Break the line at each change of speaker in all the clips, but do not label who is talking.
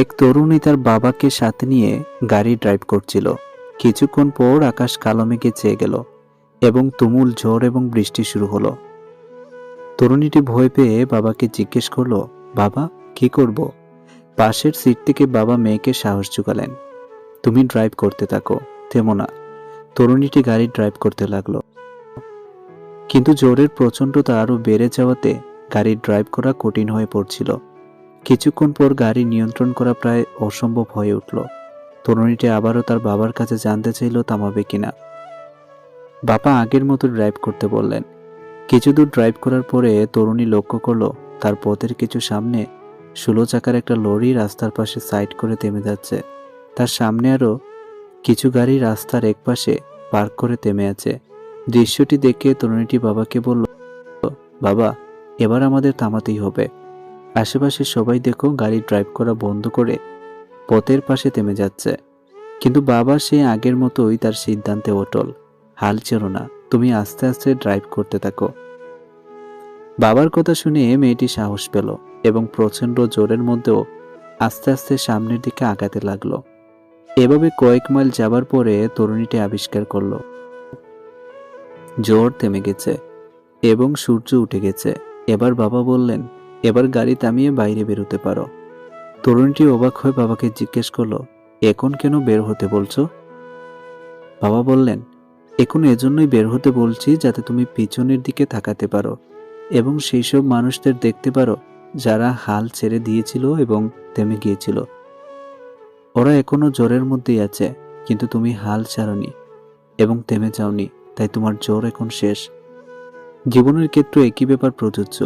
এক তরুণী তার বাবাকে সাথে নিয়ে গাড়ি ড্রাইভ করছিল। কিছুক্ষণ পর আকাশ কালো মেঘে চেয়ে গেল এবং তুমুল ঝড় এবং বৃষ্টি শুরু হলো। তরুণীটি ভয় পেয়ে বাবাকে জিজ্ঞেস করল, বাবা, কি করব? পাশের সিট থেকে বাবা মেয়েকে সাহস জুগালেন তুমি ড্রাইভ করতে থাকো, থেমো না। তরুণীটি গাড়ি ড্রাইভ করতে লাগল। কিন্তু জোরের প্রচণ্ডতা আরও বেড়ে যাওয়াতে গাড়ি ড্রাইভ করা কঠিন হয়ে পড়ছিল। কিছুক্ষণ পর গাড়ি নিয়ন্ত্রণ করা প্রায় অসম্ভব হয়ে উঠল। তরুণীটি আবারও তার বাবার কাছে জানতে চাইল, থামাবে কিনা বাবা আগের মতো ড্রাইভ করতে বললেন। কিছু দূর ড্রাইভ করার পরে তরুণী লক্ষ্য করল, তার পথের কিছু সামনে ষোলো চাকার একটা লরি রাস্তার পাশে সাইড করে থেমে যাচ্ছে। তার সামনে আরও কিছু গাড়ি রাস্তার একপাশে পার্ক করে থেমে আছে। দৃশ্যটি দেখে তরুণীটি বাবাকে বলল, বাবা, এবার আমাদের থামাতেই হবে। আশেপাশে সবাই দেখো গাড়ি ড্রাইভ করা বন্ধ করে পথের পাশে থেমে যাচ্ছে। কিন্তু বাবা সে আগের মতোই তার সিদ্ধান্তে অটল। হাল ছেড়ো না, তুমি আস্তে আস্তে ড্রাইভ করতে থাকো। বাবার কথা শুনে মেয়েটি সাহস পেল এবং প্রচণ্ড জোরের মধ্যেও আস্তে আস্তে সামনের দিকে আগাতে লাগল। এভাবে কয়েক মাইল যাবার পরে তরুণীটি আবিষ্কার করল, জোর থেমে গেছে এবং সূর্য উঠে গেছে। এবার বাবা বললেন এবার গাড়ি থামিয়ে বাইরে বেরোতে পারো। তরুণীটি অবাক হয়ে বাবাকে জিজ্ঞেস করল, এখন কেন বের হতে বলছো? বাবা বললেন, এখন এজন্যই বের হতে বলছি যাতে তুমি পিছনের দিকে তাকাতে পারো এবং সেই সব মানুষদের দেখতে পারো যারা হাল ছেড়ে দিয়েছিল এবং থেমে গিয়েছিল। ওরা এখনও জ্বরের মধ্যেই আছে, কিন্তু তুমি হাল ছাড়নি এবং থেমে যাওনি, তাই তোমার জ্বর এখন শেষ। জীবনের ক্ষেত্রে একই ব্যাপার প্রযোজ্য।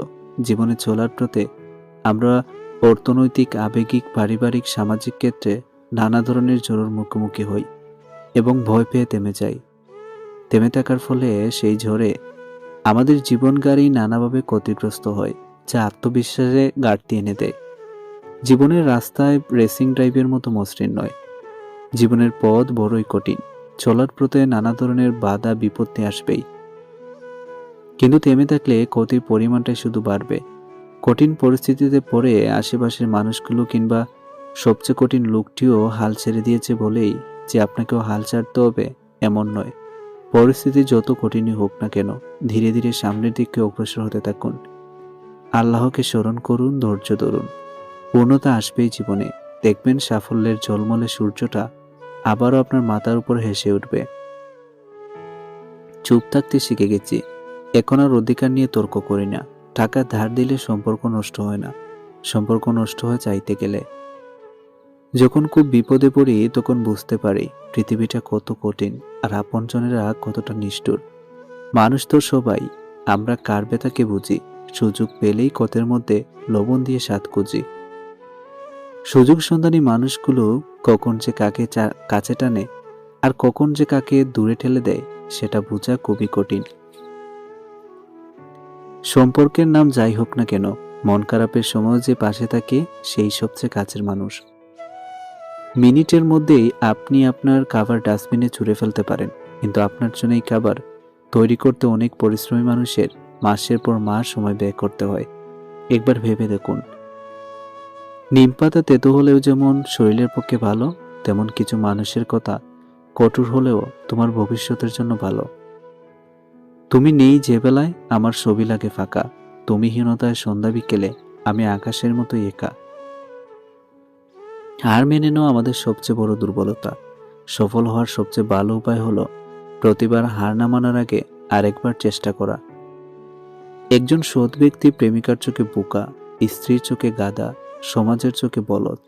জীবনে চলার পথে আমরা অর্থনৈতিক, আবেগিক, পারিবারিক, সামাজিক ক্ষেত্রে নানা ধরনের ঝড়ের মুখোমুখি হই এবং ভয় পেয়ে থেমে যাই। থেমে থাকার ফলে সেই ঝড়ে আমাদের জীবন গাড়ি নানাভাবে ক্ষতিগ্রস্ত হয়, যা আত্মবিশ্বাসে ঘাটতি এনে দেয়। জীবনের রাস্তায় রেসিং ড্রাইভের মতো মসৃণ নয়। জীবনের পথ বড়ই কঠিন। চলার পথে নানা ধরনের বাধা, বিপত্তি আসবেই। কিন্তু থেমে থাকলে ক্ষতির পরিমাণটাই শুধু বাড়বে। কঠিন পরিস্থিতিতে পড়ে আশেপাশের মানুষগুলো কিংবা সবচেয়ে কঠিন লোকটিও হাল ছেড়ে দিয়েছে বলেই যে আপনাকেও হাল ছাড়তে হবে, এমন নয়। পরিস্থিতি যত কঠিনই হোক না কেন, ধীরে ধীরে সামনের দিকে অগ্রসর হতে থাকুন। আল্লাহকে স্মরণ করুন, ধৈর্য ধরুন। পূর্ণতা আসবেই জীবনে। দেখবেন সাফল্যের ঝলমলে সূর্যটা আবারও আপনার মাথার উপর হেসে উঠবে। চুপ থাকতে শিখে গেছি। এখন আর অধিকার নিয়ে তর্ক করি না। টাকা ধার দিলে সম্পর্ক নষ্ট হয় না। সম্পর্ক নষ্ট হয় চাইতে গেলে। যখন খুব বিপদে পড়ি, তখন বুঝতে পারি, পৃথিবীটা কত কঠিন আর আপনজনেরা কতটা নিষ্ঠুর। মানুষ তো সবাই, আমরা কার বেতাকে বুঝি? সুযোগ পেলেই কতের মধ্যে লবণ দিয়ে স্বাদ খুঁজি। সুযোগ সন্ধানী মানুষগুলো কখন যে কাকে কাছে টানে আর কখন যে কাকে দূরে ঠেলে দেয়, সেটা বোঝা খুবই কঠিন। সম্পর্কের নাম যাই হোক না কেন, মন খারাপের সময় যে পাশে থাকে, সেই সবচেয়ে কাছের মানুষ। মিনিটের মধ্যেই আপনি আপনার খাবার ডাস্টবিনে ছুঁড়ে ফেলতে পারেন, কিন্তু আপনার জন্য এই খাবার তৈরি করতে অনেক পরিশ্রমী মানুষের মাসের পর মাস সময় ব্যয় করতে হয়। একবার ভেবে দেখুন। নিম পাতা তেতো হলেও যেমন শরীরের পক্ষে ভালো, তেমন কিছু মানুষের কথা কঠোর হলেও তোমার ভবিষ্যতের জন্য ভালো। তুমি নেই যে বেলায় আমার ছবি লাগে ফাঁকা। তুমি হীনতায় সন্ধ্যা বিকেলে আমি আকাশের মতো একা। হার মেনে নেওয়া আমাদের সবচেয়ে বড় দুর্বলতা। সফল হওয়ার সবচেয়ে ভালো উপায় হলো প্রতিবার হার না মানার আগে আরেকবার চেষ্টা করা। একজন সৎ ব্যক্তি প্রেমিকার চোখে বোকা, স্ত্রীর চোখে গাদা সমাজের চোখে বলদ।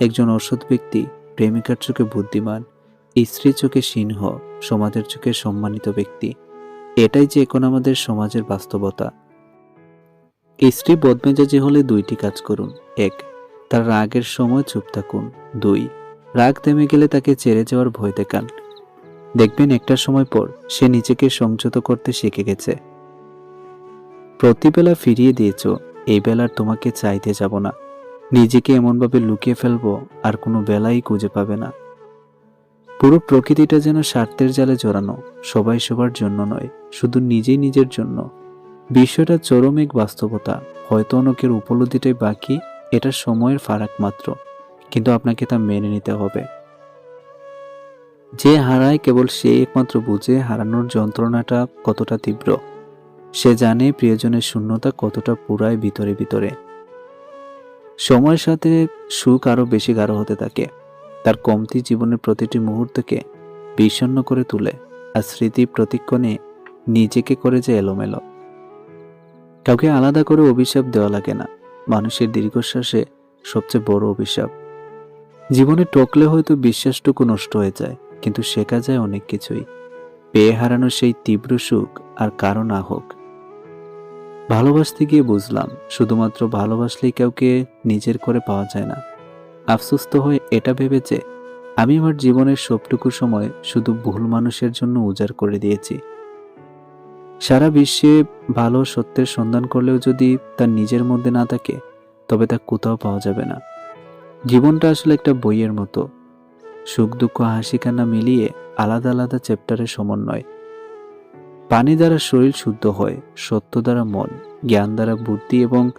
একজন অসৎ ব্যক্তি প্রেমিকার চোখে বুদ্ধিমান, স্ত্রীর চোখে সিংহ, সমাজের চোখে সম্মানিত ব্যক্তি। এটাই যে এখন আমাদের সমাজের বাস্তবতা। স্ত্রী বদমেজাজি হলে দুইটি কাজ করুন। এক, তার রাগের সময় চুপ থাকুন। দুই, রাগ থেমে গেলে তাকে ছেড়ে যাওয়ার ভয় দেখান। দেখবেন একটা সময় পর সে নিজেকে সংযত করতে শিখে গেছে। প্রতিবেলা ফিরিয়ে দিয়েছ, এই বেলার তোমাকে চাইতে যাব না। নিজেকে এমনভাবে লুকিয়ে ফেলব আর কোনো বেলাই খুঁজে পাবে না। পুরো প্রকৃতিটা যেন স্বার্থের জালে জড়ানো, সবাই সবার জন্য নয়, শুধু নিজেই নিজের জন্য। বিষয়টা চরম এক বাস্তবতা, হয়তো অনেকের উপলব্ধিটাই বাকি, এটা সময়ের ফারাক মাত্র, কিন্তু আপনাকে তা মেনে নিতে হবে। যে হারায় কেবল সে একমাত্র বুঝে হারানোর যন্ত্রণাটা কতটা তীব্র। সে জানে প্রিয়জনের শূন্যতা কতটা পুরায় ভিতরে ভিতরে। সময়ের সাথে সুখ আরও বেশি গাঢ় হতে থাকে। তার কমতি জীবনের প্রতিটি মুহূর্তকে বিষণ্ণ করে তুলে আর স্মৃতি প্রতিক্ষণে নিজেকে করে যে এলোমেলো। কাউকে আলাদা করে অভিশাপ দেওয়া লাগে না। মানুষের দীর্ঘশ্বাসে সবচেয়ে বড় অভিশাপ। জীবনে টকলে হয়তো বিশ্বাসটুকু নষ্ট হয়ে যায়, কিন্তু শেখা যায় অনেক কিছুই। পেয়ে হারানো সেই তীব্র সুখ আর কারও না হোক। ভালোবাসতে গিয়ে বুঝলাম, শুধুমাত্র ভালোবাসলেই কাউকে নিজের করে পাওয়া যায় না। আফসোস তো হয়ে এটা ভেবে যে আমি আমার জীবনের সবটুকু সময় শুধু ভুল মানুষের জন্য উজাড় করে দিয়েছি। সারা বিশ্বে ভালো সত্যের সন্ধান করলেও যদি তার নিজের মধ্যে না থাকে, তবে তা কোথাও পাওয়া যাবে না। জীবনটা আসলে একটা বইয়ের মতো। সুখ, দুঃখ হাসি কান্না মিলিয়ে আলাদা আলাদা চ্যাপ্টারের সমন্বয়। পানি দ্বারা শরীর শুদ্ধ হয়, সত্য দ্বারা মন, জ্ঞান দ্বারা বুদ্ধি এবং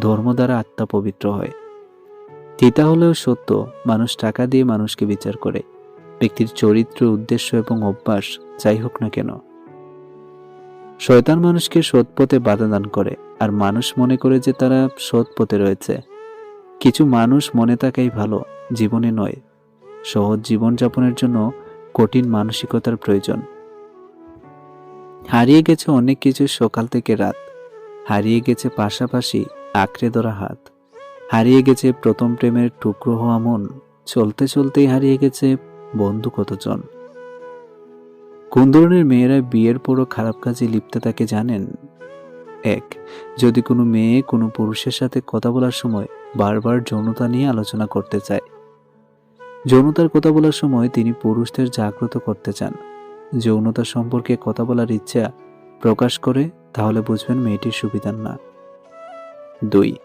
ধর্ম দ্বারা আত্মা পবিত্র হয়। তিতা হলেও সত্য, মানুষ টাকা দিয়ে মানুষকে বিচার করে। ব্যক্তির চরিত্র, উদ্দেশ্য এবং অভ্যাস, যাই হোক না কেন। শয়তান মানুষকে সৎ পথে বাধা দান করে, আর মানুষ মনে করে যে তারা সৎ পথে রয়েছে। কিছু মানুষ মনে থাকাই ভালো, জীবনে নয়। সহজ জীবনযাপনের জন্য কঠিন মানসিকতার প্রয়োজন। হারিয়ে গেছে অনেক কিছু সকাল থেকে রাত। হারিয়ে গেছে পাশাপাশি আঁকড়ে ধরা হাত। হারিয়ে গেছে প্রথম প্রেমের টুকরো হওয়া মন। চলতে চলতেই হারিয়ে গেছে বন্ধু কতজন। কোন ধরনের মেয়েরা বিয়ের পরও খারাপ কাজে লিপ্ত তাকে জানেন? এক, যদি কোনো মেয়ে কোনো পুরুষের সাথে কথা বলার সময় বারবার যৌনতা নিয়ে আলোচনা করতে চায়। যৌনতার কথা বলার সময় তিনি পুরুষদের জাগ্রত করতে চান। যৌনতা সম্পর্কে কথা বলার ইচ্ছা প্রকাশ করে তাহলে বুঝবেন মেয়েটির সুবিধার না। দুই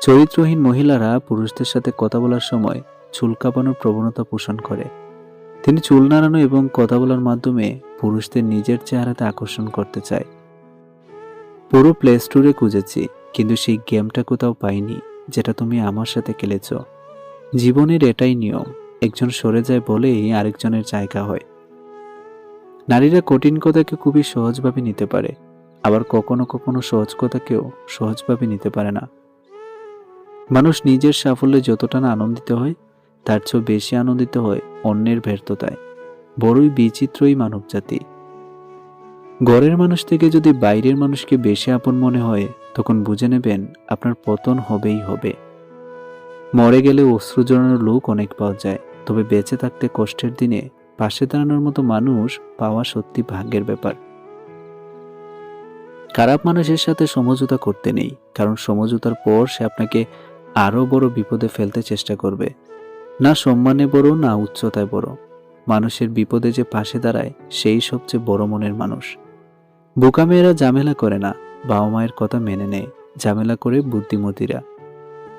চরিত্রহীন মহিলারা পুরুষদের সাথে কথা বলার সময় চুল কাঁপানোর প্রবণতা পোষণ করে। তিনি চুল নাড়ানো এবং কথা বলার মাধ্যমে পুরুষদের নিজের চেহারাতে আকর্ষণ করতে চায়। পুরো প্লে স্টোরে খুঁজেছি, কিন্তু সেই গেমটা কোথাও পাইনি, যেটা তুমি আমার সাথে খেলেছ। জীবনের এটাই নিয়ম, একজন সরে যায় বলেই আরেকজনের জায়গা হয়। নারীরা কঠিন কথাকে খুবই সহজভাবে নিতে পারে, আবার কখনো কখনো সহজ কথাকেও সহজভাবে নিতে পারে না। মানুষ নিজের সাফল্যে যতটা না আনন্দিত হয়, তার চেয়েও বেশি আনন্দিত হয় অন্যের ব্যর্থতায়। বড়ই বিচিত্রই মানবজাতি। ঘরের মানুষ থেকে যদি বাইরের মানুষকে বেশি আপন মনে হয়, তখন বুঝে নেবেন আপনার পতন হবেই হবে। মরে গেলে অশ্রু জড়ানোর লোক অনেক পাওয়া যায়, তবে বেঁচে থাকতে কষ্টের দিনে পাশে দাঁড়ানোর মতো মানুষ পাওয়া সত্যি ভাগ্যের ব্যাপার। খারাপ মানুষের সাথে সমঝোতা করতে নেই, কারণ সমঝোতার পর সে আপনাকে আরও বড় বিপদে ফেলতে চেষ্টা করবে। না সম্মানে বড়, না উচ্চতায় বড়। মানুষের বিপদে যে পাশে দাঁড়ায়, সেই সবচেয়ে বড় মনের মানুষ। বোকা মেয়েরা ঝামেলা করে না, বাবা মায়ের কথা মেনে নেয়, ঝামেলা করে বুদ্ধিমতীরা।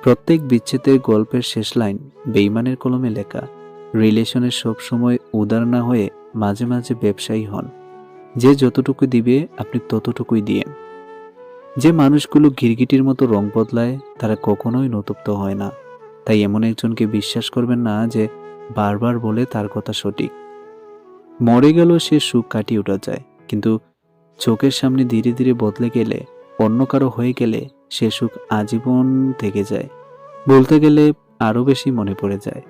প্রত্যেক বিচ্ছেদের গল্পের শেষ লাইন বেইমানের কলমে লেখা। রিলেশনের সবসময় উদার না হয়ে মাঝে মাঝে ব্যবসায়ী হন। যে যতটুকু দিবে, আপনি ততটুকুই দিয়েন। যে মানুষগুলো গিরগিটির মতো রং বদলায়, তারা কখনোই নতুপ্ত হয় না। তাই এমন একজনকে বিশ্বাস করবেন না যে বারবার বলে তার কথা সঠিক। মরে গেল সে সুখ কাটিয়ে ওঠা যায়, কিন্তু চোখের সামনে ধীরে ধীরে বদলে গেলে, অন্য কারও হয়ে গেলে সে সুখ আজীবন থেকে যায়। বলতে গেলে আরও বেশি মনে পড়ে যায়।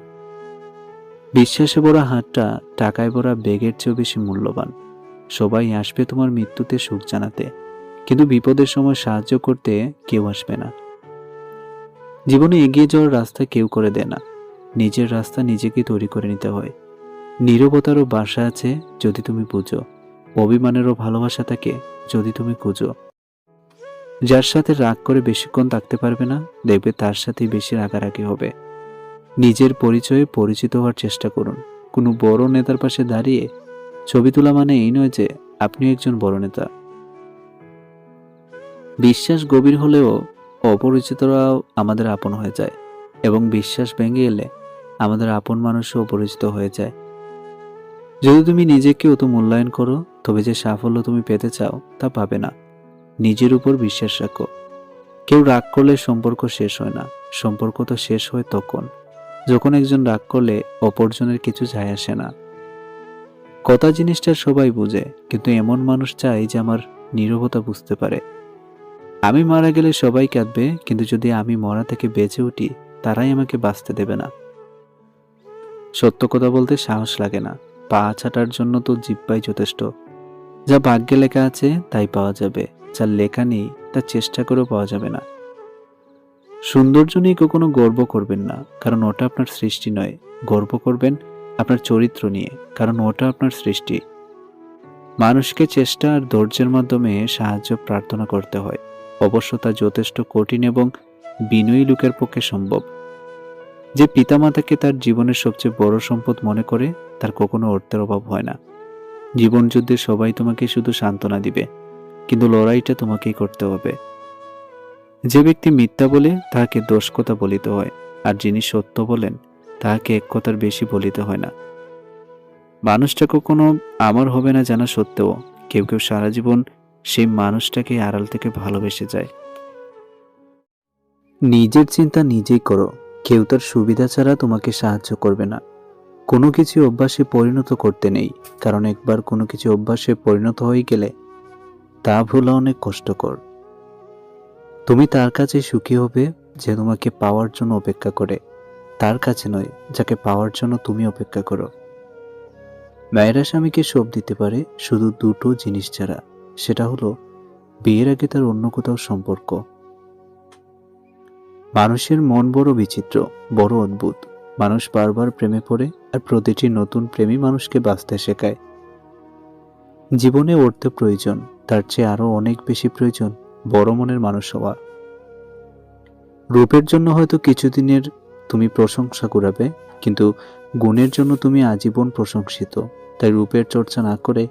বিশ্বাসে ভরা হাতটা টাকায় ভরা বেগের চেয়েও বেশি মূল্যবান। সবাই আসবে তোমার মৃত্যুতে সুখ জানাতে। কিন্তু বিপদের সময় সাহায্য করতে কেউ আসবে না। জীবনে এগিয়ে যাওয়ার রাস্তা কেউ করে দেয় না। নিজের রাস্তা নিজেকে তৈরি করে নিতে হয়। নীরবতারও বাসা আছে যদি তুমি বুঝো। অভিমানেরও ভালোবাসা থাকে যদি তুমি খুঁজো। যার সাথে রাগ করে বেশিক্ষণ থাকতে পারবে না, দেখবে তার সাথেই বেশি রাগারাগি হবে। নিজের পরিচয়ে পরিচিত হওয়ার চেষ্টা করুন। কোনো বড় নেতার পাশে দাঁড়িয়ে ছবি তোলা মানে এই নয় যে আপনি একজন বড় নেতা। বিশ্বাস গভীর হলেও অপরিচিতরাও আমাদের আপন হয়ে যায় এবং বিশ্বাস ভেঙে এলে আমাদের আপন মানুষও অপরিচিত হয়ে যায়। যদি তুমি নিজেকে অত মূল্যায়ন করো, তবে যে সাফল্য তুমি পেতে চাও, তা পাবে না। নিজের উপর বিশ্বাস রাখো। কেউ রাগ করলে সম্পর্ক শেষ হয় না। সম্পর্ক তো শেষ হয় তখন। যখন একজন রাগ করলে অপরজনের কিছু যায় আসে না। কথা জিনিসটা সবাই বুঝে, কিন্তু এমন মানুষ চাই যে আমার নীরবতা বুঝতে পারে। আমি মারা গেলে সবাই কাঁদবে, কিন্তু যদি আমি মরা থেকে বেঁচে উঠি, তারাই আমাকে বাঁচতে দেবে না। সত্য কথা বলতে সাহস লাগে না। পা ছাটার জন্য তো জিব্বাই যথেষ্ট। যা ভাগ্যে লেখা আছে, তাই পাওয়া যাবে। যা লেখা নেই, তা চেষ্টা করেও পাওয়া যাবে না। সৌন্দর্য নিয়ে কখনো গর্ব করবেন না, কারণ ওটা আপনার সৃষ্টি নয়। গর্ব করবেন আপনার চরিত্র নিয়ে, কারণ ওটা আপনার সৃষ্টি। মানুষকে চেষ্টা আর ধৈর্যের মাধ্যমে সাহায্য প্রার্থনা করতে হয়। অবশ্য তা যথেষ্ট কঠিন এবং বিনয়ী লোকের পক্ষে সম্ভব। যে পিতামাতাকে তার জীবনের সবচেয়ে বড় সম্পদ মনে করে, তার কখনো অর্থের অভাব হয় না। জীবন যুদ্ধে সবাই তোমাকে শুধু সান্ত্বনা দিবে, কিন্তু লড়াইটা তোমাকেই করতে হবে। যে ব্যক্তি মিথ্যা বলে, তাহাকে দোষ কথা বলিতে হয়, আর যিনি সত্য বলেন, তাহাকে এক কথার বেশি বলিতে হয় না। মানুষটা কখনো আমার হবে না জানা সত্ত্বেও, কেউ কেউ সারা জীবন সেই মানুষটাকে আড়াল থেকে ভালোবেসে যায়। নিজের চিন্তা নিজেই করো। কেউ তার সুবিধা ছাড়া তোমাকে সাহায্য করবে না। কোনো কিছু অভ্যাসে পরিণত করতে নেই, কারণ একবার কোনো কিছু অভ্যাসে পরিণত হয়ে গেলে তা ভোলা অনেক কষ্টকর। তুমি তার কাছে সুখী হবে যে তোমাকে পাওয়ার জন্য অপেক্ষা করে। তার কাছে নয়, যাকে পাওয়ার জন্য তুমি অপেক্ষা করো। মায়েরা স্বামীকে সব দিতে পারে শুধু দুটো জিনিস ছাড়া। সেটা হলো বিয়ের আগে তার অন্য কোথাও সম্পর্ক। মানুষের মন বড় বিচিত্র, বড় অদ্ভুত। মানুষ বারবার প্রেমে পড়ে আর প্রতিটি নতুন প্রেমী মানুষকে বাঁচতে শেখায়। জীবনে অর্থ প্রয়োজন, তার চেয়ে আরও অনেক বেশি প্রয়োজন বড় মনের মানুষ হওয়া রূপের জন্য হয়তো কিছুদিনের তুমি প্রশংসা করাবে কিন্তু গুণের জন্য তুমি আজীবন প্রশংসিত। তাই রূপের চর্চা না করে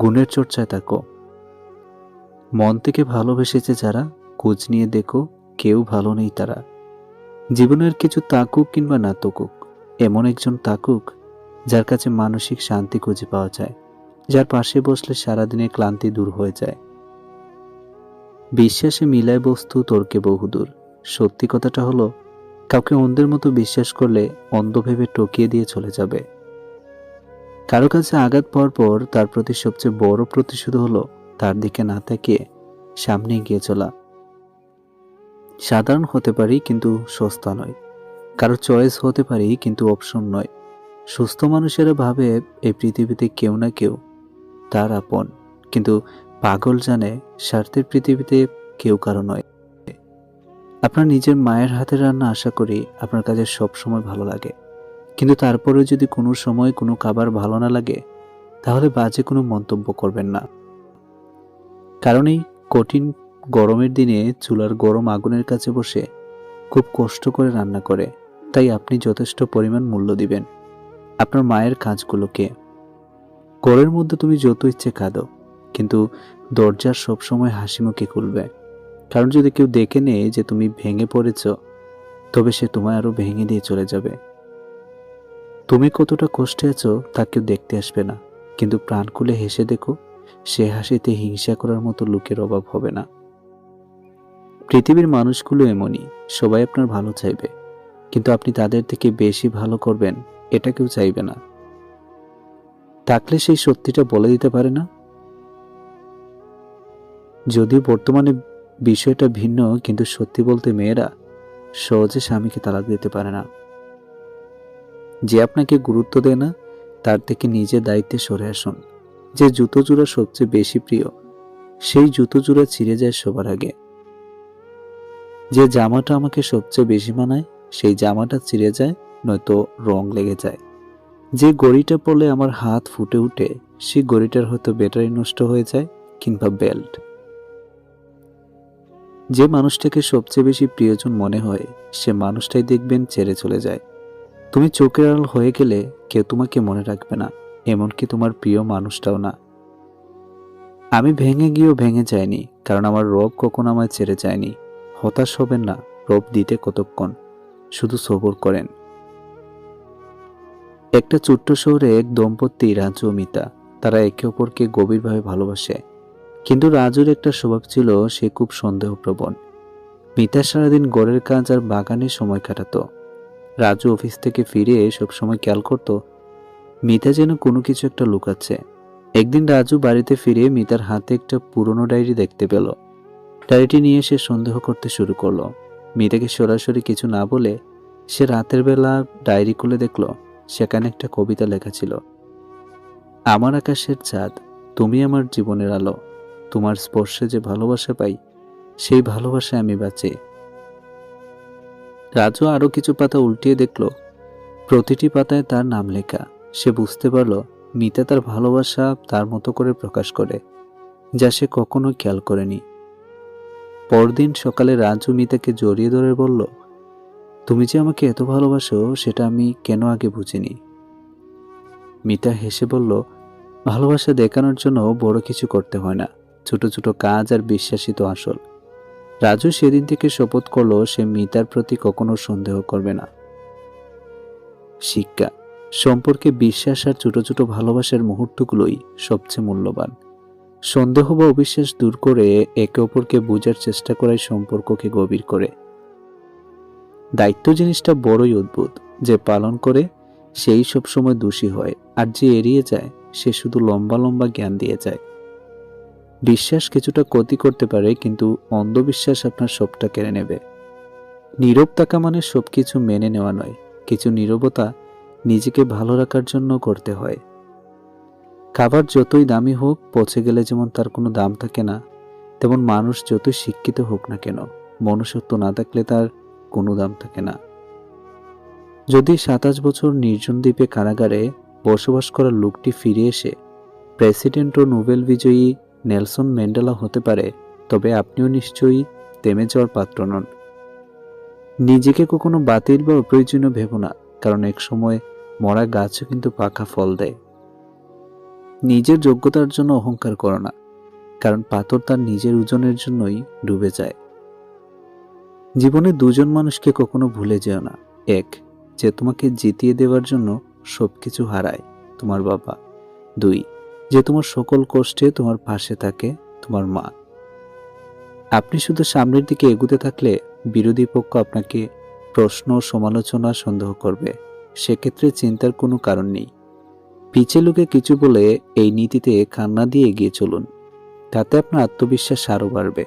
গুণের চর্চায় থাকো। মন থেকে ভালোবেসেছে যারা, খোঁজ নিয়ে দেখো, কেউ ভালো নেই তারা। জীবনের কিছু তাকুক কিংবা না তকুক, এমন একজন তাকুক যার কাছে মানসিক শান্তি খুঁজে পাওয়া যায়, যার পাশে বসলে সারাদিনের ক্লান্তি দূর হয়ে যায়। বিশ্বাসে মিলায় বস্তু তর্কে বহুদূর। সত্যি কথাটা হলো, কাউকে অন্ধের মতো বিশ্বাস করলে অন্ধ ভেবে টকিয়ে দিয়ে চলে যাবে। কারও কাছে আঘাত পাওয়ার পর তার প্রতি সবচেয়ে বড় প্রতিশোধ হলো তার দিকে না তাকিয়ে সামনে এগিয়ে চলা। সাধারণ হতে পারি কিন্তু সস্তা নয়। কারও চয়েস হতে পারি কিন্তু অপশন নয়। সুস্থ মানুষেরা ভাবে এই পৃথিবীতে কেউ না কেউ তার আপন। কিন্তু পাগল জানে স্বার্থের পৃথিবীতে কেউ কারও নয়। আপনার নিজের মায়ের হাতের রান্না আশা করি আপনার কাছে সব সময় ভালো লাগে। কিন্তু তারপরে যদি কোনো সময় কোনো খাবার ভালো না লাগে, তাহলে বাজে কোনো মন্তব্য করবেন না। কারণ এই কঠিন গরমের দিনে চুলার গরম আগুনের কাছে বসে খুব কষ্ট করে রান্না করে। তাই আপনি যথেষ্ট পরিমাণ মূল্য দিবেন। আপনার মায়ের কাজগুলোকে ঘরের মধ্যে তুমি যত ইচ্ছে কাঁদো কিন্তু দরজার সবসময় হাসি মুখে খুলবে। কারণ যদি কেউ দেখে নেয় যে তুমি ভেঙে পড়েছ, তবে সে তোমায় আরও ভেঙে দিয়ে চলে যাবে। তুমি কতটা কষ্টে আছো তা কেউ দেখতে আসবে না, কিন্তু প্রাণ খুলে হেসে দেখো সে হাসিতে হিংসা করার মতো লোকের অভাব হবে না। পৃথিবীর মানুষগুলো এমনই, সবাই আপনার ভালো চাইবে। কিন্তু আপনি তাদের থেকে বেশি ভালো করবেন, এটা কেউ চাইবে না। থাকলে সেই সত্যিটা বলে দিতে পারে না? যদিও বর্তমানে বিষয়টা ভিন্ন, কিন্তু সত্যি বলতে মেয়েরা সহজে স্বামীকে তালাক দিতে পারে না। যে আপনাকে গুরুত্ব দেয় না, তার থেকে নিজের দায়িত্বে সরে আসুন। যে জুতো জোড়া সবচেয়ে বেশি প্রিয়, সেই জুতো জোড়া ছিঁড়ে যায় সবার আগে। যে জামাটা আমাকে সবচেয়ে বেশি মানায়, সেই জামাটা ছিঁড়ে যায়, নয়তো রং লেগে যায়। যে গড়িটা পড়লে আমার হাত ফুটে উঠে, সেই গড়িটার হয়তো ব্যাটারি নষ্ট হয়ে যায় কিংবা বেল্ট। যে মানুষটাকে সবচেয়ে বেশি প্রিয়জন মনে হয়, সে মানুষটাই দেখবেন ছেড়ে চলে যায়। তুমি চোখের আড়াল হয়ে গেলে কেউ তোমাকে মনে রাখবে না। এমনকি তোমার প্রিয় মানুষটাও না। আমি ভেঙে গিয়েও ভেঙে যাইনি, কারণ আমার রব কখনো আমায় ছেড়ে যায়নি। হতাশ হবেন না, রব দিতে কতক্ষণ? শুধু সবর করেন। একটা ছোট্ট শহরে এক দম্পতি রাজু মিতা, তারা একে অপরকে গভীরভাবে ভালোবাসে। কিন্তু রাজুর একটা স্বভাব ছিল, সে খুব সন্দেহপ্রবণ। মিতা সারাদিন গড়ের কাজ আর বাগানে সময় কাটাতো। রাজু অফিস থেকে ফিরে সবসময় খেয়াল করত মিতা যেন কোনো কিছু একটা লুকাচ্ছে। একদিন রাজু বাড়িতে ফিরে মিতার হাতে একটা পুরনো ডায়েরি দেখতে পেল। ডায়েরিটি নিয়ে সে সন্দেহ করতে শুরু করল। মিতাকে সরাসরি কিছু না বলে সে রাতের বেলা ডায়েরি খুলে দেখল, সেখানে একটা কবিতা লেখা ছিল। আমার আকাশের চাঁদ, তুমি আমার জীবনের আলো, তোমার স্পর্শে যে ভালোবাসা পাই, সেই ভালোবাসায় আমি বাঁচি। রাজু আরও কিছু পাতা উল্টিয়ে দেখল। প্রতিটি পাতায় তার নাম লেখা। সে বুঝতে পারল মিতা তার ভালোবাসা তার মতো করে প্রকাশ করে, যা সে কখনো খেয়াল করেনি। পরদিন সকালে রাজু মিতাকে জড়িয়ে ধরে বলল, তুমি যে আমাকে এত ভালোবাসো, সেটা আমি কেন আগে বুঝিনি? মিতা হেসে বলল, ভালোবাসা দেখানোর জন্য বড় কিছু করতে হয় না, ছোট ছোট কাজ আর বিশ্বাসিত আসল। রাজু সেদিন থেকে শপথ করল, সে মিতার প্রতি কখনো সন্দেহ করবে না। শিক্ষা সম্পর্কে বিশ্বাস আর ছোট ছোট ভালোবাসার মুহূর্তগুলোই সবচেয়ে মূল্যবান। সন্দেহ বা অবিশ্বাস দূর করে একে অপরকে বোঝার চেষ্টা করাই সম্পর্ককে গভীর করে। দায়িত্ব জিনিসটা বড়ই অদ্ভুত, যে পালন করে সেই সব সময় দোষী হয়, আর যে এড়িয়ে যায়, সে শুধু লম্বা লম্বা জ্ঞান দিয়ে যায়। বিশ্বাস কিছুটা ক্ষতি করতে পারে, কিন্তু অন্ধবিশ্বাস আপনার সবটা কেড়ে নেবে। নীরব থাকা মানে সবকিছু মেনে নেওয়া নয়, কিছু নীরবতা নিজেকে ভালো রাখার জন্য করতে হয়। খাবার যতই দামি হোক, পচে গেলে যেমন তার কোনো দাম থাকে না, তেমন মানুষ যতই শিক্ষিত হোক না কেন, মনুষ্যত্ব না থাকলে তার কোনো দাম থাকে না। যদি সাতাশ বছর নির্জন দ্বীপে কারাগারে বসবাস করা লোকটি ফিরে এসে প্রেসিডেন্ট ও নোবেল বিজয়ী নেলসন ম্যান্ডেলা হতে পারে, তবে আপনিও নিশ্চয়ই তেমে যাওয়ার পাত্র নন। নিজেকে কখনো বাতিল বা অপ্রয়োজনীয় ভেবো না, কারণ এক সময় মরা গাছও কিন্তু পাকা ফল দেয়। নিজের যোগ্যতার জন্য অহংকার করো না, কারণ পাথর তার নিজের ওজনের জন্যই ডুবে যায়। জীবনে দুজন মানুষকে কখনো ভুলে যেও না। এক, যে তোমাকে জিতিয়ে দেওয়ার জন্য সবকিছু হারায়, তোমার বাবা। দুই, যে তোমার সকল কষ্টে তোমার পাশে থাকে, তোমার মা। আপনি শুধু সামনের দিকে এগুতে থাকলে বিরোধী পক্ষ আপনাকে প্রশ্ন সমালোচনা সন্দেহ করবে। সেক্ষেত্রে চিন্তার কোনো কারণ নেই। পিছে লোকে কিছু বলে এই নীতিতে কান্না দিয়ে এগিয়ে চলুন। তাতে আপনার আত্মবিশ্বাস আরও বাড়বে।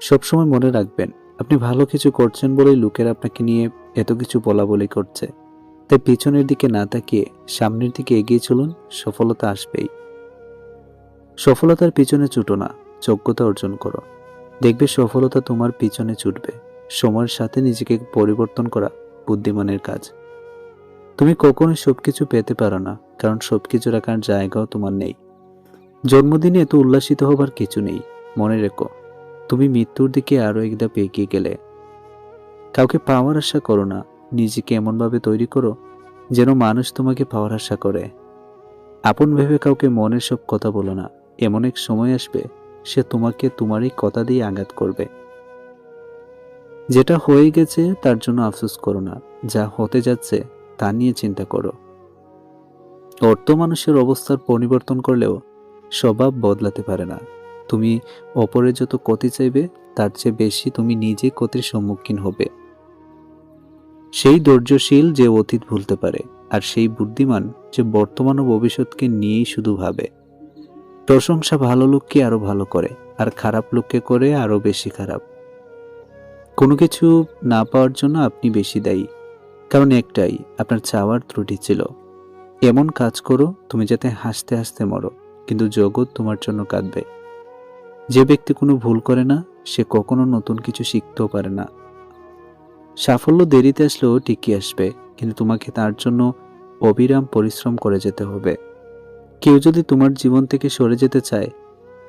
সবসময় মনে রাখবেন, আপনি ভালো কিছু করছেন বলেই লোকের আপনাকে নিয়ে এত কিছু বলা বলি করছে। তাই পিছনের দিকে না তাকিয়ে সামনের দিকে এগিয়ে চলুন, সফলতা আসবেই। সফলতার পিছনে ছুটো না, যোগ্যতা অর্জন করো। দেখবে সফলতা তোমার পিছনে ছুটবে। সময়ের সাথে নিজেকে পরিবর্তন করা বুদ্ধিমানের কাজ। তুমি কখনোই সবকিছু পেতে পারো না, কারণ সবকিছু রাখার জায়গাও তোমার নেই। জন্মদিনে এত উল্লাসিত হবার কিছু নেই, মনে রেখো। তুমি মৃত্যুর দিকে আরও একদা এগিয়ে গেলে। কাউকে পাওয়ার আশা করো না, নিজেকে এমনভাবে তৈরি করো, যেন মানুষ তোমাকে পাওয়ার আশা করে। আপন ভেবে কাউকে মনের সব কথা বলো না, এমন এক সময় আসবে, সে তোমাকে তোমারই কথা দিয়ে আঘাত করবে। যেটা হয়ে গেছে তার জন্য আফসোস করো না, যা হতে যাচ্ছে তা নিয়ে চিন্তা করো। অর্থ মানুষের অবস্থার পরিবর্তন করলেও স্বভাব বদলাতে পারে না। তুমি অপরের যত ক্ষতি চাইবে, তার চেয়ে বেশি তুমি নিজে ক্ষতির সম্মুখীন হবে। সেই ধৈর্যশীল যে অতীত ভুলতে পারে, আর সেই বুদ্ধিমান যে বর্তমান ও ভবিষ্যৎকে নিয়েই শুধু ভাবে। প্রশংসা ভালো লোককে আরও ভালো করে, আর খারাপ লোককে করে আরও বেশি খারাপ। কোনো কিছু না পাওয়ার জন্য আপনি বেশি দায়ী। কারণ একটাই, আপনার চাওয়ার ত্রুটি ছিল। এমন কাজ করো, তুমি যাতে হাসতে হাসতে মরো, কিন্তু জগৎ তোমার জন্য কাঁদবে। যে ব্যক্তি কোনো ভুল করে না, সে কখনো নতুন কিছু শিখতেও পারে না। সাফল্য দেরিতে আসলেও টিকে আসবে, কিন্তু তোমাকে তার জন্য অবিরাম পরিশ্রম করে যেতে হবে। কেউ যদি তোমার জীবন থেকে সরে যেতে চায়,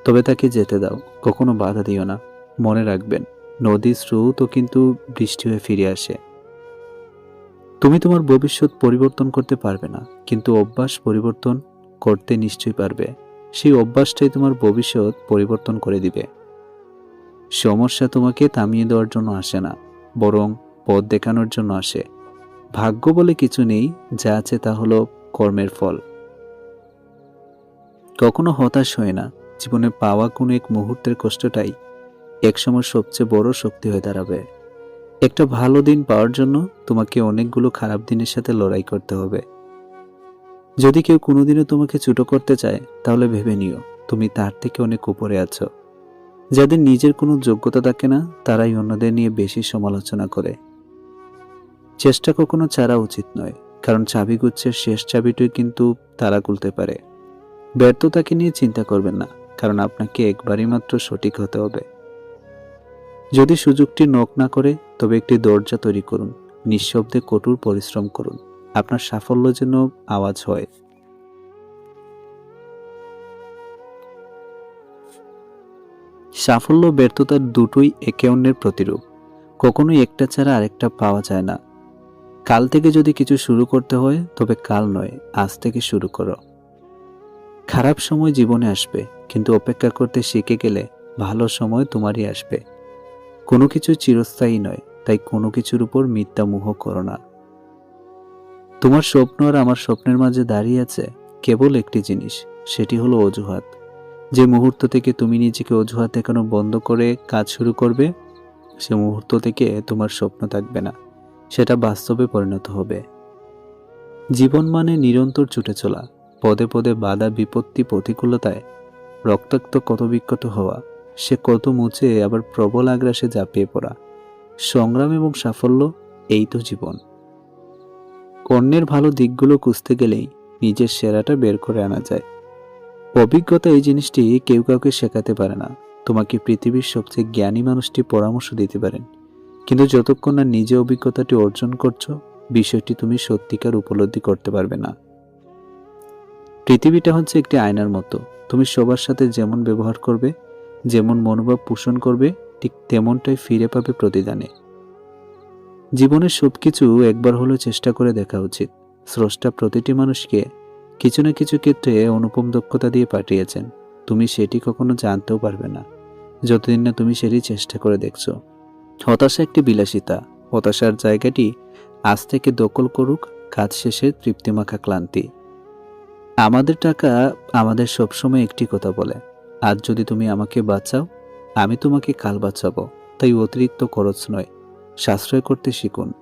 তবে তাকে যেতে দাও, কখনো বাধা দিও না। মনে রাখবেন, নদীর স্রোতও কিন্তু বৃষ্টি হয়ে ফিরে আসে। তুমি তোমার ভবিষ্যৎ পরিবর্তন করতে পারবে না, কিন্তু অভ্যাস পরিবর্তন করতে নিশ্চয়ই পারবে। সেই অভ্যাসটাই তোমার ভবিষ্যৎ পরিবর্তন করে দিবে। সমস্যা তোমাকে থামিয়ে দেওয়ার জন্য আসে না, বরং পথ দেখানোর জন্য আসে। ভাগ্য বলে কিছু নেই, যা আছে তা হলো কর্মের ফল। কখনো হতাশ হয় না, জীবনে পাওয়া কোনো এক মুহূর্তের কষ্টটাই একসময় সবচেয়ে বড় শক্তি হয়ে দাঁড়াবে। একটা ভালো দিন পাওয়ার জন্য তোমাকে অনেকগুলো খারাপ দিনের সাথে লড়াই করতে হবে। যদি কেউ কোনোদিনও তোমাকে ছোটো করতে চায়, তাহলে ভেবে নিও, তুমি তার থেকে অনেক উপরে আছো। যাদের নিজের কোনো যোগ্যতা থাকে না, তারাই অন্যদের নিয়ে বেশি সমালোচনা করে। চেষ্টা কখনো ছাড়া উচিত নয়, কারণ চাবিগুচ্ছের শেষ চাবিটাই কিন্তু তারা খুলতে পারে। ব্যর্থতাকে নিয়ে চিন্তা করবেন না, কারণ আপনাকে একবারই মাত্র সঠিক হতে হবে। যদি সুযোগটি নক না করে, তবে একটি দরজা তৈরি করুন। নিঃশব্দে কঠোর পরিশ্রম করুন। আপনার সাফল্য যেন আওয়াজ হয়। সাফল্য ব্যর্থতার দুটোই একে অন্যের প্রতিরূপ। কখনোই একটা ছাড়া আরেকটা পাওয়া যায় না। কাল থেকে যদি কিছু শুরু করতে হয়, তবে কাল নয়, আজ থেকে শুরু করো। খারাপ সময় জীবনে আসবে, কিন্তু অপেক্ষা করতে শিখে গেলে ভালো সময় তোমারই আসবে। কোনো কিছু চিরস্থায়ী নয়, তাই কোনো কিছুর উপর মিথ্যা মোহ করো না। তোমার স্বপ্ন আর আমার স্বপ্নের মাঝে দাঁড়িয়ে আছে কেবল একটি জিনিস, সেটি হলো অজুহাত। যে মুহূর্ত থেকে তুমি নিজেকে অজুহাত দেখানো বন্ধ করে কাজ শুরু করবে, সে মুহূর্ত থেকে তোমার স্বপ্ন থাকবে না, সেটা বাস্তবে পরিণত হবে। জীবন মানে নিরন্তর ছুটে চলা, পদে পদে বাধা, বিপত্তি, প্রতিকূলতায় রক্তাক্ত, কত বিক্ষত হওয়া। সে কত মুছে আবার প্রবল আগ্রাসে ঝাঁপিয়ে পড়া। সংগ্রাম এবং সাফল্য, এই তো জীবন। অন্যের ভালো দিকগুলো খুঁজতে গেলেই নিজের সেরাটা বের করে আনা যায়। অভিজ্ঞতা এই জিনিসটি কেউ কাউকে শেখাতে পারে না। তোমাকে পৃথিবীর সবচেয়ে জ্ঞানী মানুষটি পরামর্শ দিতে পারেন। কিন্তু যতক্ষণ না নিজে অভিজ্ঞতাটি অর্জন করছ, বিষয়টি তুমি সত্যিকার উপলব্ধি করতে পারবে না। পৃথিবীটা হচ্ছে একটি আয়নার মতো। তুমি সবার সাথে যেমন ব্যবহার করবে যেমন মনোভাব পোষণ করবে, ঠিক তেমনটাই ফিরে পাবে প্রতিদানে। জীবনের সব কিছু একবার হলেও চেষ্টা করে দেখা উচিত। স্রষ্টা প্রতিটি মানুষকে কিছু না কিছু ক্ষেত্রে অনুপম দক্ষতা দিয়ে পাঠিয়েছেন। তুমি সেটি কখনো জানতেও পারবে না। যতদিন না তুমি সেটি চেষ্টা করে দেখছ। হতাশা একটি বিলাসিতা। হতাশার জায়গাটি আজ থেকে দখল করুক, কাজ শেষে তৃপ্তিমাখা ক্লান্তি। আমাদের টাকা আমাদের সবসময় একটি কথা বলে। আজ যদি তুমি আমাকে বাঁচাও, আমি তোমাকে কাল বাঁচাবো। তাই অতিরিক্ত খরচ নয়, সাশ্রয় করতে শিখুন।